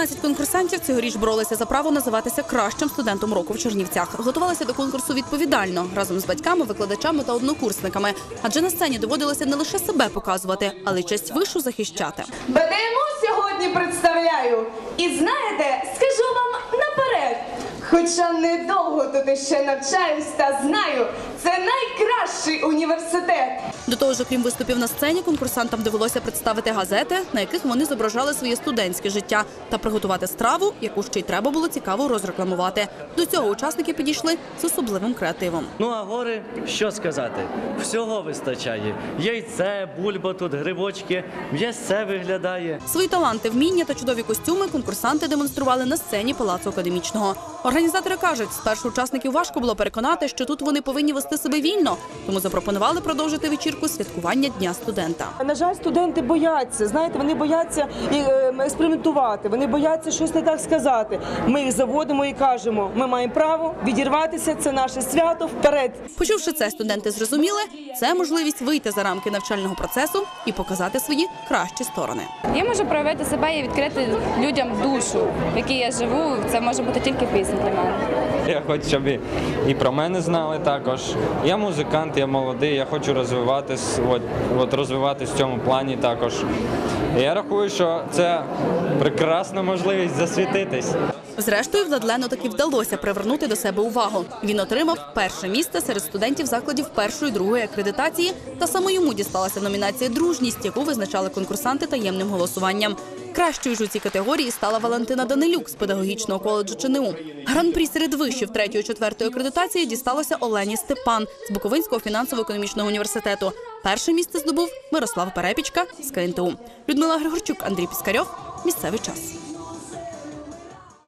13 конкурсантів цьогоріч боролися за право називатися кращим студентом року в Чернівцях. Готувалися до конкурсу відповідально разом з батьками, викладачами та однокурсниками. Адже на сцені доводилося не лише себе показувати, але й честь вишу захищати. БДМУ сьогодні представляю. І знаєте, скажу вам наперед. Хоча недовго тут іще навчаюсь та знаю, це найкращий університет. До того ж, окрім виступів на сцені, конкурсантам довелося представити газети, на яких вони зображали своє студентське життя, та приготувати страву, яку ще й треба було цікаво розрекламувати. До цього учасники підійшли з особливим креативом. Ну а гори, що сказати? Всього вистачає. Яйце, бульба тут, грибочки, м'ясце виглядає. Свої таланти, вміння та чудові костюми конкурсанти демонстрували на сцені палацу академічного. Організатори кажуть, спершу учасників важко було переконати, що тут вони повинні вести себе вільно, тому запропонували продовжити вечірку святкування дня студента. На жаль, студенти бояться. Знаєте, вони бояться е, експериментувати. Вони бояться щось не так сказати. Ми їх заводимо і кажемо: ми маємо право відірватися. Це наше свято вперед. Почувши це, студенти зрозуміли, це можливість вийти за рамки навчального процесу і показати свої кращі сторони. Я можу проявити себе і відкрити людям душу, в якій я живу. Це може бути тільки пісня для мене. Я хочу, щоб і, і про мене знали також. Я музикант, я молодий, я хочу розвиватись, от, от розвиватись в цьому плані також. Я рахую, що це прекрасна можливість засвітитись. Зрештою, Владлену таки вдалося привернути до себе увагу. Він отримав перше місце серед студентів закладів першої другої акредитації, та саме йому дісталася номінація Дружність, яку визначали конкурсанти таємним голосуванням. Кращою ж у цій категорії стала Валентина Данилюк з педагогічного коледжу ЧНУ. Гран-прі серед вишів третьої четвертої акредитації дісталося Олені Степан з Буковинського фінансово-економічного університету. Перше місце здобув Мирослав Перепічка з КНТУ. Людмила Григорчук, Андрій Піскарьов. Місцевий час.